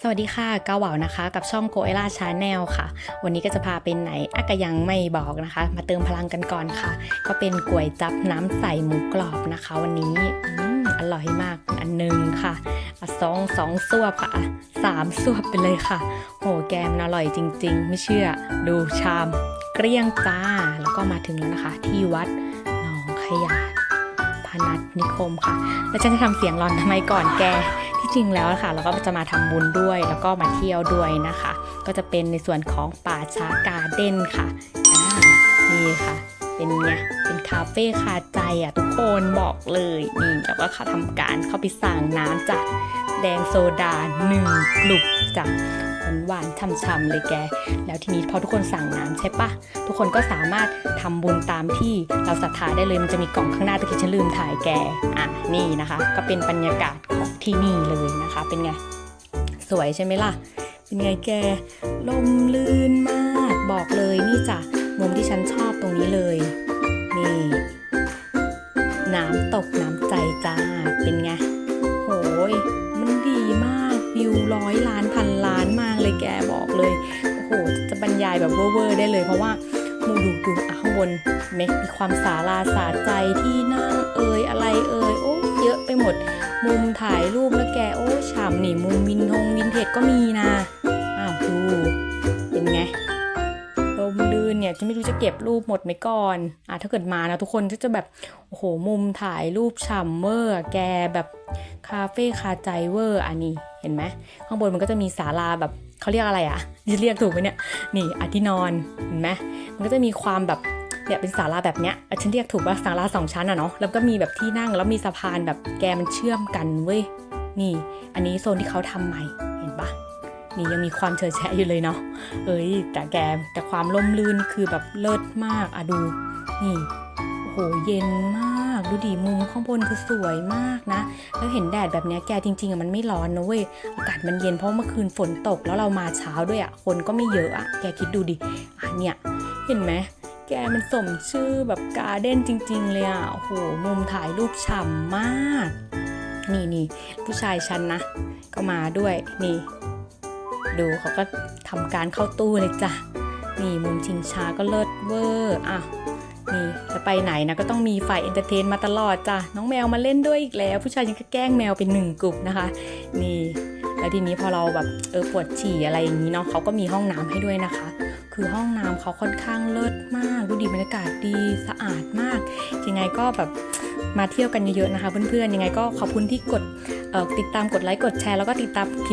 สวัสดีค่ะกาเหวานะคะ กับช่องโกเอล่าชาแนลค่ะ วันนี้ก็จะพาเป็นไหนอะกะยังไม่บอกนะคะ มาเติมพลังกันก่อนค่ะ ก็เป็นก๋วยจับน้ำใสหมูกรอบนะคะ วันนี้อืมอร่อยมากอันหนึ่งค่ะสองสองซวบค่ะอะสามซวบไปเลยค่ะ โหแกมอร่อยจริง ๆ ไม่เชื่อ ดูชามเกลี้ยงจ้าแล้วก็มาถึงแล้วนะคะ ที่วัดหนองขยาพนัสนิคมค่ะ แล้วฉันจะทำเสียงรอนทำไมก่อนแก ที่จริงแล้วค่ะ เราก็จะมาทำบุญด้วยแล้วก็มาเที่ยวด้วยนะคะ ก็จะเป็นในส่วนของป่าช้าการ์เด้นค่ะอ่านี่ค่ะเป็นไงเป็นคาเฟ่คาใจอะทุกคนบอกเลยนี่แล้วก็ค่ะทำการเข้าไปสั่งน้ำจากแดงโซดาหนึ่งกลุ่มจากหวานๆช่ำๆเลยแก แล้วทีนี้พอทุกคนสั่งน้ำใช่ปะทุกคนก็สามารถทำบุญตามที่เราศรัทธาได้เลยมันจะมีกล่องข้างหน้าตะกี้ฉันลืมถ่ายแก อะนี่นะคะ ก็เป็นบรรยากาศ ที่นี่เลยนะคะ เป็นไง สวยใช่ไหมล่ะ เป็นไงแก ลมลื่นมากบอกเลยนี่จ้ะมุมที่ฉันชอบตรงนี้เลย นี่ น้ำตกน้ำใจจ้า เป็นไงโหยมันดีมากวิวร้อยล้านพันล้านมากเลยแกบอกเลยโอ้โหจะบรรยายแบบเวอร์ได้เลยเพราะว่ามูดูดูข้างบนเมมีความสาราสาใจที่ มุมถ่ายรูปแล้วแกโอ้ฉ่ำนี่มุมวินทงวินเทจก็มีนะอ้าวดูเป็นไงลมลื่นเนี่ยจะไม่รู้จะเก็บรูปหมดไหมก่อนอะถ้าเกิดมานะทุกคนก็จะแบบโอ้โหมุมถ่ายรูปฉ่ำเวอร์แกแบบคาเฟ่คาใจเวอร์อันนี้เห็นไหมข้างบนมันก็จะมีศาลาแบบเขาเรียกอะไรอะจะเรียกถูกไหมเนี่ยนี่อะที่นอนเห็นไหมมันก็จะมีความแบบ เนี่ยเป็นศาลาแบบเนี้ยอะฉันเรียกถูกป่ะศาลาสองชั้นอะเนาะแล้วก็มีแบบที่นั่งแล้วมีสะพานแบบแกมันเชื่อมกันเว้ยนี่ อันนี้โซนที่เขาทำใหม่เห็นปะนี่ยังมีความเฉยแฉะอยู่เลยเนาะเอ้ย แต่แกแต่ความร่มรื่นคือแบบเลิศมากอะดูนี่โอ้โหเย็นมากดูดิมุมข้างบนคือสวยมากนะ แล้วเห็นแดดแบบเนี้ยแกจริงๆอะมันไม่ร้อนนะเว้ยอากาศมันเย็นเพราะเมื่อคืนฝนตกแล้วเรามาเช้าด้วยอะคนก็ไม่เยอะอะแกคิดดูดิอะเนี่ยเห็นไหม แกมันสมชื่อแบบการ์เด้นจริง ๆ เลยอะ โอ้โห มุมถ่ายรูปฉ่ำมาก นี่นี่ผู้ชายฉันนะ ก็มาด้วยนี่ ดูเขาก็ทำการเข้าตู้เลยจ้ะ นี่มุมชิงช้าก็เลิศเวอร์อะนี่จะไปไหนนะก็ต้องมีฝ่ายเอนเตอร์เทนมาตลอดจ้ะ น้องแมวมาเล่นด้วยอีกแล้ว ผู้ชายยังก็แกล้งแมวเป็นหนึ่งกลุ่มนะคะ นี่ แล้วทีนี้พอเราแบบเออปวดฉี่อะไรอย่างนี้เนาะเขาก็มีห้องน้ำให้ด้วยนะคะ คือห้องน้ำเขาค่อนข้างเลิศมาก ดูดีบรรยากาศดีสะอาดมาก ยังไงก็แบบมาเที่ยวกันเยอะๆนะคะเพื่อนๆ ยังไงก็ขอบคุณที่กดติดตามกดไลค์กดแชร์แล้วก็ติดตามคลิป